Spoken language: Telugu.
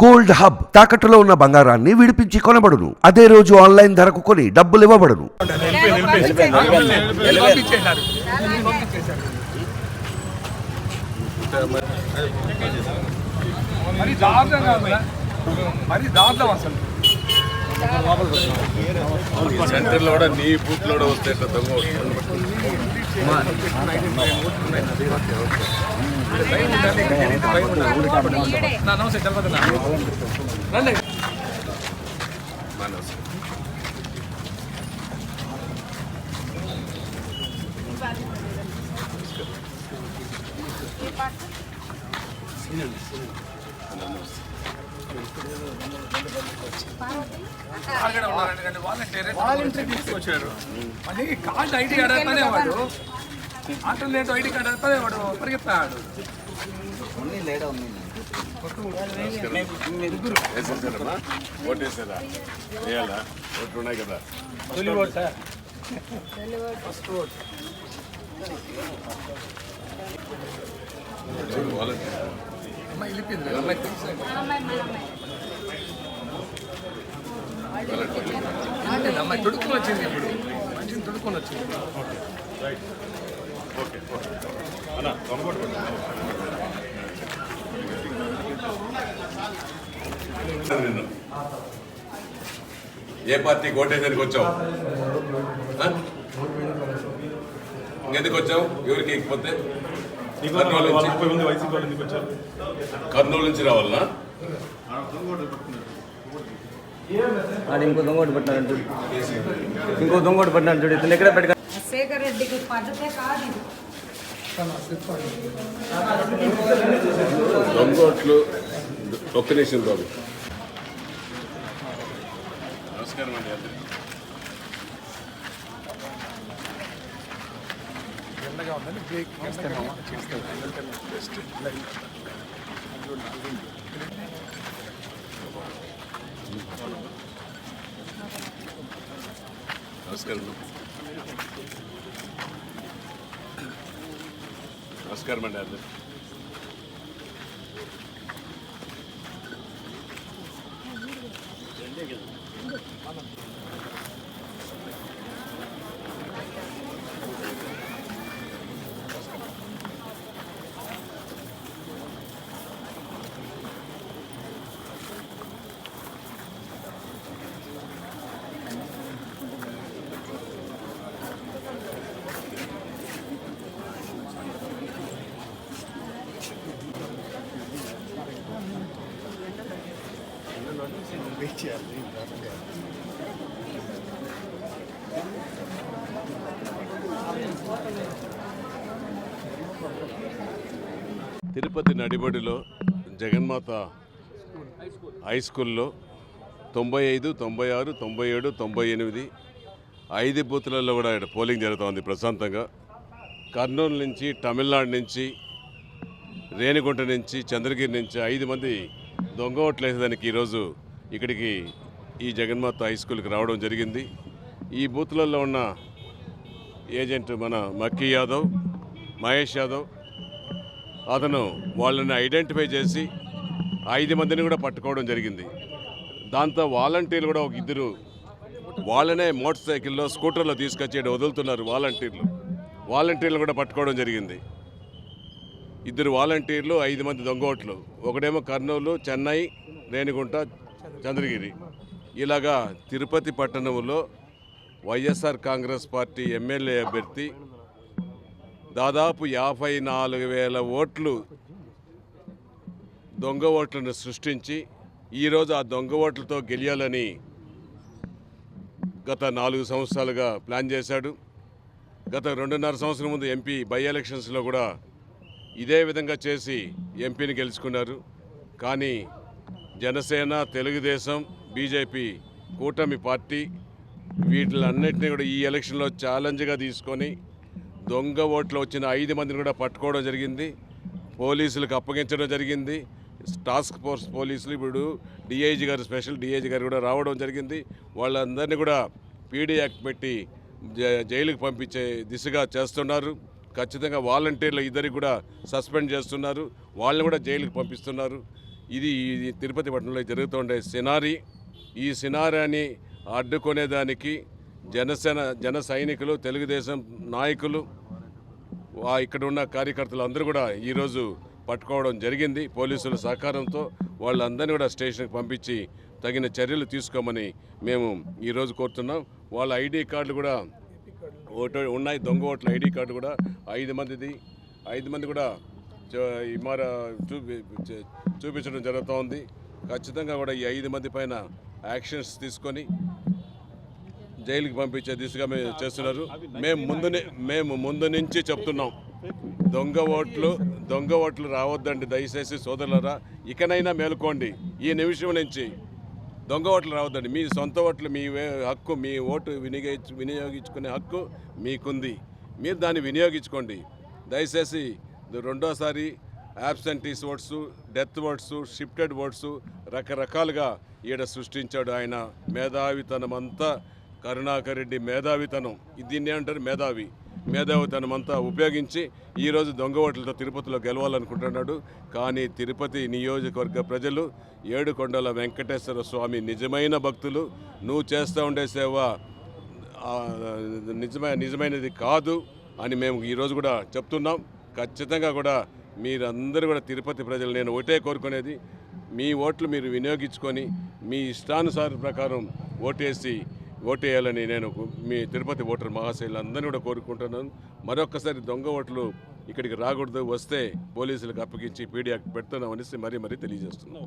గోల్డ్ హబ్ తాకట్టులో ఉన్న బంగారాన్ని విడిపించి కొనబడును. అదే రోజు ఆన్లైన్ ధరకు కొని డబ్బులు ఇవ్వబడును. సెంటర్లో కూడా నీ బూట్లో కూడా వస్తే దొంగ నమస్తే చలపతి రండి మనసు ఆగడ ఉన్నారండి కానీ వాలంటీర్ వాలంటీర్ తీసుకొచ్చారు. అది కార్డు ఐడి కార్డు అడగతానే వాడు. ఆల్టర్నేట్ ఐడి కార్డు అడగతానే వాడు. పరిగెత్తాడు వేయాలా ఓట్లు ఉన్నాయి కదా, అమ్మాయి తెలుసు అంటే అమ్మాయి తొడుక్కొని వచ్చింది ఇప్పుడు మనిషిని తొడుక్కొని వచ్చింది నిన్ను ఏ పార్టీ ఓటేసానికి వచ్చావు? ఇంకెందుకు వచ్చావు? ఎవరికి ఎక్కిపోతే కర్నూలు నుంచి కర్నూలు నుంచి రావాలనా? ఇంకో దొంగ ఒకటి పెట్టినాడు చూడు. ఇంకో దొంగ ఒకటి పెట్టినాడు చూడు. ఇతను ఎక్కడ పెట్టుకో శేఖర్ రెడ్డికి పద్ధతే కాదు ఇది. దొంగ ఓట్లు ఒక్క నిమిషం బాబు. నమస్కారం అండి అందరికీ. ఎండగా ఉందని బ్రేక్ వేస్తామమ్మా నమస్కారం నమస్కారం అండి అందరు తిరుపతి నడిబడిలో జగన్మాత హై స్కూల్లో తొంభై ఐదు తొంభై ఆరు తొంభై ఏడు తొంభై ఎనిమిది ఐదు బూత్లలో కూడా ఇక్కడ పోలింగ్ జరుగుతోంది ప్రశాంతంగా. కర్నూలు నుంచి తమిళనాడు నుంచి రేణిగుంట నుంచి చంద్రగిరి నుంచి ఐదు మంది దొంగ ఓట్లేసేదానికి ఈరోజు ఇక్కడికి ఈ జగన్మాత హై స్కూల్కి రావడం జరిగింది. ఈ బూత్లలో ఉన్న ఏజెంట్ మన మక్కీ యాదవ్ మహేష్ యాదవ్ అతను వాళ్ళని ఐడెంటిఫై చేసి ఐదు మందిని కూడా పట్టుకోవడం జరిగింది. దాంతో వాలంటీర్లు కూడా ఒక ఇద్దరు వాళ్ళనే మోటార్ సైకిల్లో స్కూటర్లో తీసుకొచ్చి వదులుతున్నారు వాలంటీర్లు. వాలంటీర్లు కూడా పట్టుకోవడం జరిగింది. ఇద్దరు వాలంటీర్లు ఐదు మంది దొంగోట్లు ఒకడేమో కర్నూలు చెన్నై రేణిగుంట చంద్రగిరి. ఇలాగా తిరుపతి పట్టణంలో వైఎస్ఆర్ కాంగ్రెస్ పార్టీ ఎమ్మెల్యే అభ్యర్థి దాదాపు యాభై నాలుగు వేల ఓట్లు దొంగ ఓట్లను సృష్టించి ఈరోజు ఆ దొంగ ఓట్లతో గెలియాలని గత నాలుగు సంవత్సరాలుగా ప్లాన్ చేశాడు. గత రెండున్నర సంవత్సరం ముందు ఎంపీ బై ఎలక్షన్స్లో కూడా ఇదే విధంగా చేసి ఎంపీని గెలుచుకున్నారు. కానీ జనసేన తెలుగుదేశం బీజేపీ కూటమి పార్టీ వీటిలన్నింటినీ కూడా ఈ ఎలక్షన్లో ఛాలెంజ్గా తీసుకొని దొంగ ఓట్లు వచ్చిన ఐదు మందిని కూడా పట్టుకోవడం జరిగింది. పోలీసులకు అప్పగించడం జరిగింది. టాస్క్ ఫోర్స్ పోలీసులు ఇప్పుడు డిఐజీ గారు స్పెషల్ డిఐజీ గారు కూడా రావడం జరిగింది. వాళ్ళందరినీ కూడా పీడీ యాక్ట్ పెట్టి జ- పంపించే దిశగా చేస్తున్నారు. ఖచ్చితంగా వాలంటీర్ల ఇద్దరికి కూడా సస్పెండ్ చేస్తున్నారు. వాళ్ళని కూడా జైలుకి పంపిస్తున్నారు. ఇది ఇది తిరుపతి పట్టణంలో జరుగుతుండే సినారీ. ఈ సినారాని అడ్డుకునేదానికి జనసేన జన సైనికులు తెలుగుదేశం నాయకులు ఇక్కడ ఉన్న కార్యకర్తలు అందరూ కూడా ఈరోజు పట్టుకోవడం జరిగింది. పోలీసుల సహకారంతో వాళ్ళందరినీ కూడా స్టేషన్కి పంపించి తగిన చర్యలు తీసుకోమని మేము ఈరోజు కోరుతున్నాం. వాళ్ళ ఐడి కార్డులు కూడా ఓటు ఉన్నాయి దొంగ ఓట్ల ఐడి కార్డు కూడా ఐదు మందిది. ఐదు మంది కూడా చ- ఈ చూపి చూపించడం జరుగుతూ ఉంది. ఖచ్చితంగా కూడా ఈ ఐదు మంది పైన యాక్షన్స్ తీసుకొని జైలుకి పంపించే దిశగా మేము చేస్తున్నారు. మేము ముందు మేము ముందు నుంచి చెప్తున్నాం. దొంగ ఓట్లు దొంగ ఓట్లు రావద్దండి. దయచేసి సోదరులరా ఇకనైనా మేలుకోండి. ఈ నిమిషం నుంచి దొంగ ఓట్లు రావద్దండి. మీ సొంత ఓట్లు మీ వే- హక్కు మీ ఓటు వినియోగించు వినియోగించుకునే హక్కు మీకుంది. మీరు దాన్ని వినియోగించుకోండి. దయచేసి రెండోసారి absentees votes death votes shifted votes రకరకాలుగా ఈడ సృష్టించాడు ఆయన. మేధావితనం అంతా కరుణాకర్ రెడ్డి మేధావితనం. దీన్ని అంటారు మేధావి. మేధావితనమంతా ఉపయోగించి ఈరోజు దొంగ ఓట్లతో తిరుపతిలో గెలవాలనుకుంటున్నాడు. కానీ తిరుపతి నియోజకవర్గ ప్రజలు ఏడుకొండల వెంకటేశ్వర స్వామి నిజమైన భక్తులు. నువ్వు చేస్తూ ఉండే సేవ నిజమైన నిజమైనది కాదు అని మేము ఈరోజు కూడా చెప్తున్నాం. ఖచ్చితంగా కూడా మీరందరూ కూడా తిరుపతి ప్రజలు నేను ఒకటే కోరుకునేది. మీ ఓట్లు మీరు వినియోగించుకొని మీ ఇష్టానుసార ప్రకారం ఓటేసి ఓటేయాలని నేను మీ తిరుపతి ఓటర్ మహాశైలందరినీ కూడా కోరుకుంటున్నాను. మరొక్కసారి దొంగ ఓట్లు ఇక్కడికి రాకూడదు వస్తే పోలీసులకు అప్పగించి పీడియాక్ పెడుతున్నామనేసి మరీ మరీ తెలియజేస్తున్నాం.